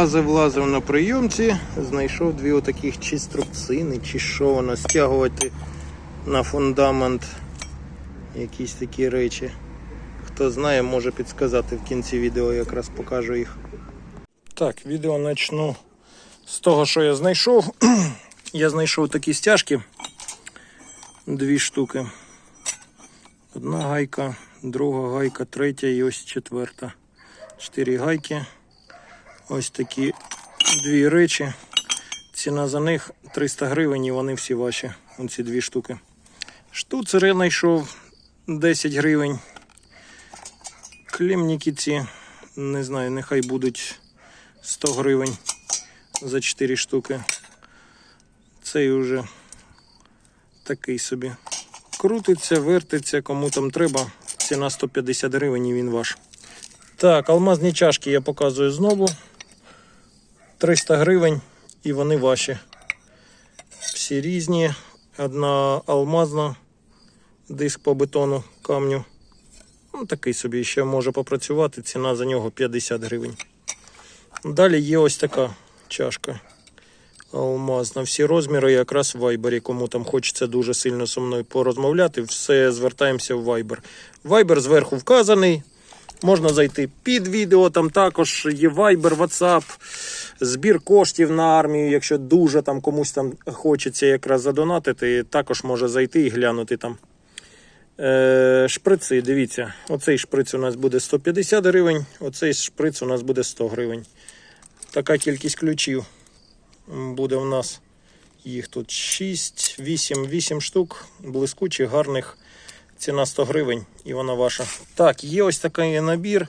Лазив, лазив на прийомці, знайшов дві отаких чи струбцини, чи що воно, стягувати на фундамент якісь такі речі. Хто знає, може підсказати в кінці відео, якраз покажу їх. Так, відео почну з того, що я знайшов. я знайшов такі стяжки. Дві штуки. Одна гайка, друга гайка, третя і ось четверта. Чотири гайки. Ось такі дві речі. Ціна за них 300 гривень і вони всі ваші. Оці дві штуки. Штуцер я знайшов 10 гривень. Клемніки ці, не знаю, нехай будуть 100 гривень за 4 штуки. Цей уже такий собі. Крутиться, вертиться, кому там треба. Ціна 150 гривень і він ваш. Так, алмазні чашки я показую знову. 300 гривень і вони ваші. Всі різні. Одна алмазна, диск по бетону, камню. Ну, такий собі ще може попрацювати. Ціна за нього 50 гривень. Далі є ось така чашка. Алмазна. Всі розміри якраз в Viber. Кому там хочеться дуже сильно зі мною порозмовляти, все звертаємося в Viber. Viber зверху вказаний. Можна зайти під відео, там також є Viber, WhatsApp, збір коштів на армію. Якщо дуже там комусь там хочеться якраз задонатити, також може зайти і глянути там. Е, шприци, дивіться, оцей шприц у нас буде 150 гривень, оцей шприц у нас буде 100 гривень. Така кількість ключів буде у нас. Їх тут 6, 8, 8 штук, блискучих, гарних. Ціна 100 гривень і вона ваша. Так, є ось такий набір.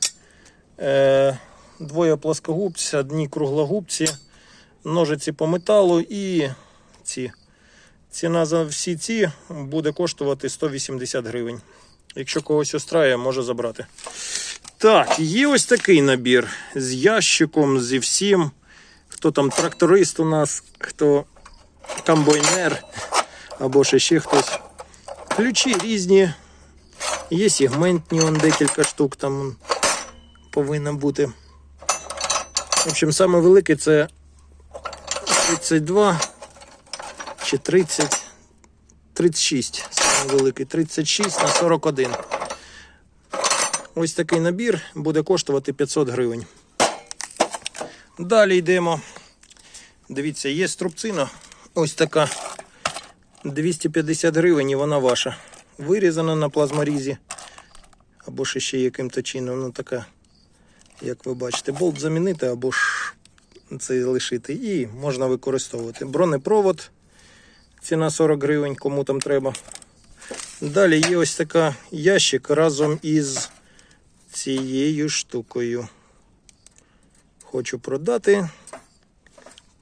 Е, двоє плоскогубці, одні круглогубці, ножиці по металу і ці. Ціна за всі ці буде коштувати 180 гривень. Якщо когось устраює, може забрати. Так, є ось такий набір з ящиком, зі всім. Хто там тракторист у нас, хто комбайнер або ще ще хтось. Ключі різні. Є сегментні, вон декілька штук там повинно бути. В общем, саме великий це 32 чи 30, 36. Саме великий 36 на 41. Ось такий набір буде коштувати 500 гривень. Далі йдемо. Дивіться, є струбцина. Ось така 250 гривень і вона ваша. Вирізана на плазморізі. Або ще ще яким-то чином. Ну така, як ви бачите, болт замінити або ж цей лишити. І можна використовувати. Бронепровод. Ціна 40 гривень, кому там треба. Далі є ось така ящик разом із цією штукою. Хочу продати.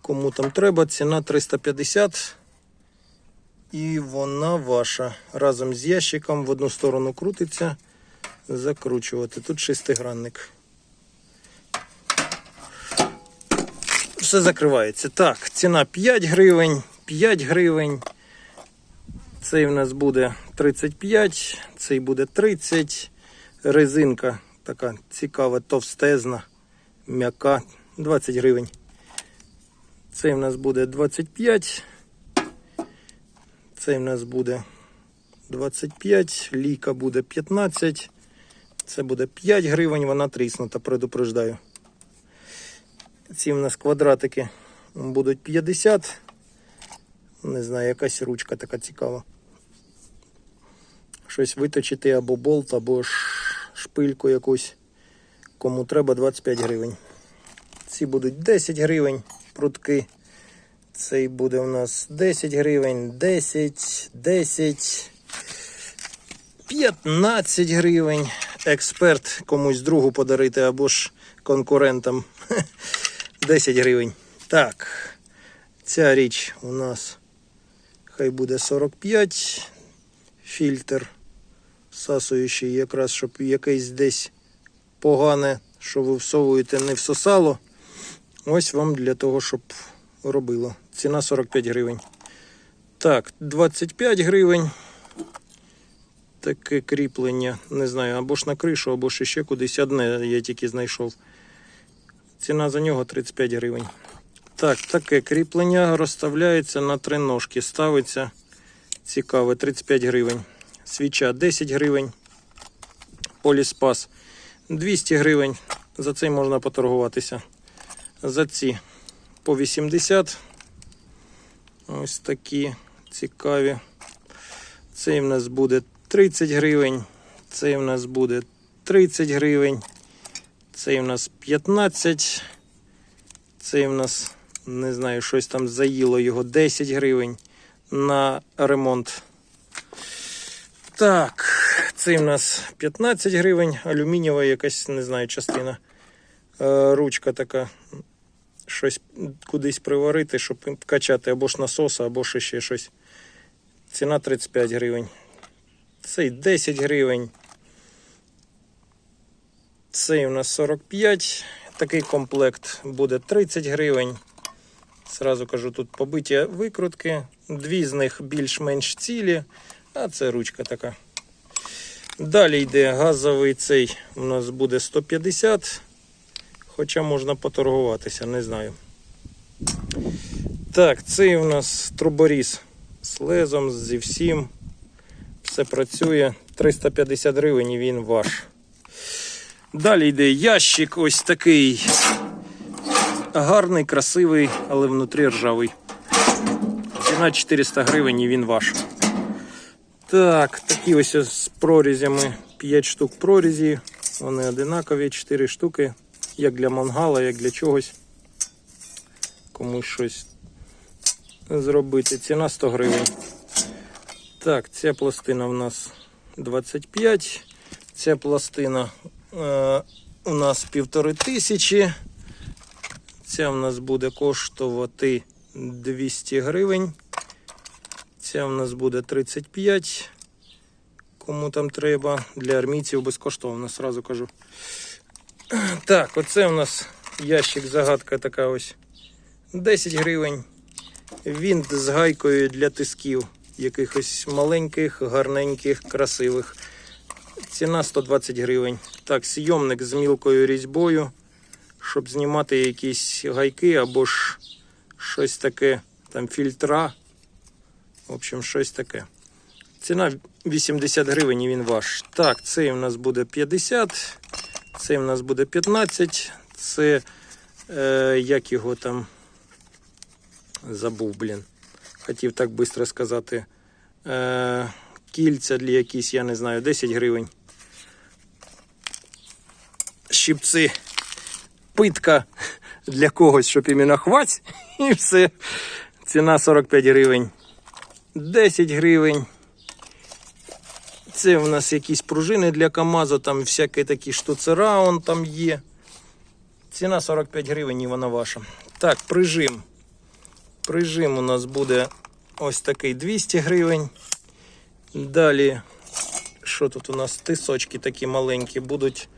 Кому там треба, ціна 350. І вона ваша. Разом з ящиком в одну сторону крутиться. Закручувати. Тут шестигранник. Все закривається. Так, ціна 5 гривень, 5 гривень. Цей в нас буде 35, цей буде 30. Резинка така цікава, товстезна, м'яка, 20 гривень. Цей в нас буде 25. Цей в нас буде 25, ліка буде 15. Це буде 5 гривень, вона тріснута, предупреждаю. Ці в нас квадратики будуть 50. Не знаю, якась ручка така цікава. Щось виточити або болт, або шпильку якусь. Кому треба 25 гривень. Ці будуть 10 гривень прутки. Цей буде у нас 10 гривень, 10, 10, 15 гривень. Експерт комусь другу подарити або ж конкурентам 10 гривень. Так, ця річ у нас хай буде 45. Фільтр всасуючий, якраз щоб якийсь десь погане, що ви всовуєте, не всосало. Ось вам для того, щоб робило. Ціна 45 гривень. Так, 25 гривень. Таке кріплення, не знаю, або ж на кришу, або ж ще кудись одне я тільки знайшов. Ціна за нього 35 гривень. Так, таке кріплення розставляється на три ножки. Ставиться цікаве 35 гривень. Свіча 10 гривень. Поліспас 200 гривень. За цей можна поторгуватися. За ці по 80. Ось такі цікаві. Цей в нас буде 30 гривень. Цей в нас буде 30 гривень. Цей в нас 15. Цей в нас, не знаю, щось там заїло його 10 гривень на ремонт. Так, цей в нас 15 гривень, алюмінієва якась, не знаю, частина. Е, Ручка така. Щось кудись приварити, щоб качати або ж насоса, або ще щось. Ціна 35 гривень. Цей 10 гривень. Цей у нас 45. Такий комплект буде 30 гривень. Сразу кажу, тут побиті викрутки. Дві з них більш-менш цілі, а це ручка така. Далі йде газовий цей у нас буде 150. Хоча можна поторгуватися, не знаю. Так, цей у нас труборіз з лезом, зі всім. Все працює. 350 гривень і він ваш. Далі йде ящик ось такий гарний, красивий, але внутрі ржавий. Ціна 400 гривень і він ваш. Так, такі ось з прорізями. 5 штук прорізі. Вони одинакові, 4 штуки. Як для мангала, як для чогось. Комусь щось зробити. Ціна 100 гривень. Так, ця пластина в нас 25. Ця пластина у нас півтори тисячі. Ця в нас буде коштувати 200 гривень. Ця в нас буде 35. Кому там треба. Для армійців безкоштовно, сразу кажу. Так, оце у нас ящик загадка така ось. 10 гривень. Вінт з гайкою для тисків. Якихось маленьких, гарненьких, красивих. Ціна 120 гривень. Так, сйомник з мілкою різьбою, щоб знімати якісь гайки або ж щось таке, там фільтра. В общем, щось таке. Ціна 80 гривень і він ваш. Так, цей у нас буде 50, цей у нас буде 15. Це е, як його там забув, блін. Хотів так швидко сказати. Е, кільця для якісь, я не знаю, 10 гривень. Щипці. Питка для когось, щоб іменно хвать. І все. Ціна 45 гривень. 10 гривень. Це в нас якісь пружини для КАМАЗу, там всякі такі штуцера он там є. Ціна 45 гривень і вона ваша. Так, прижим. Прижим у нас буде ось такий 200 гривень. Далі, що тут у нас? Тисочки такі маленькі будуть.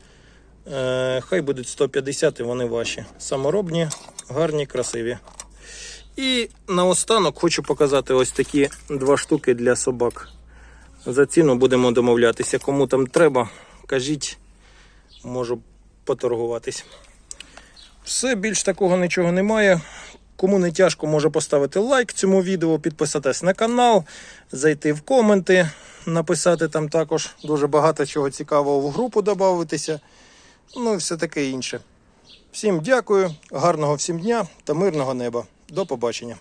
Е, хай будуть 150 і вони ваші. Саморобні, гарні, красиві. І наостанок хочу показати ось такі два штуки для собак. За ціну будемо домовлятися. Кому там треба, кажіть, можу поторгуватись. Все, більш такого нічого немає. Кому не тяжко, може поставити лайк цьому відео, підписатись на канал, зайти в коменти, написати там також дуже багато чого цікавого в групу додатися. Ну і все таке інше. Всім дякую, гарного всім дня та мирного неба. До побачення.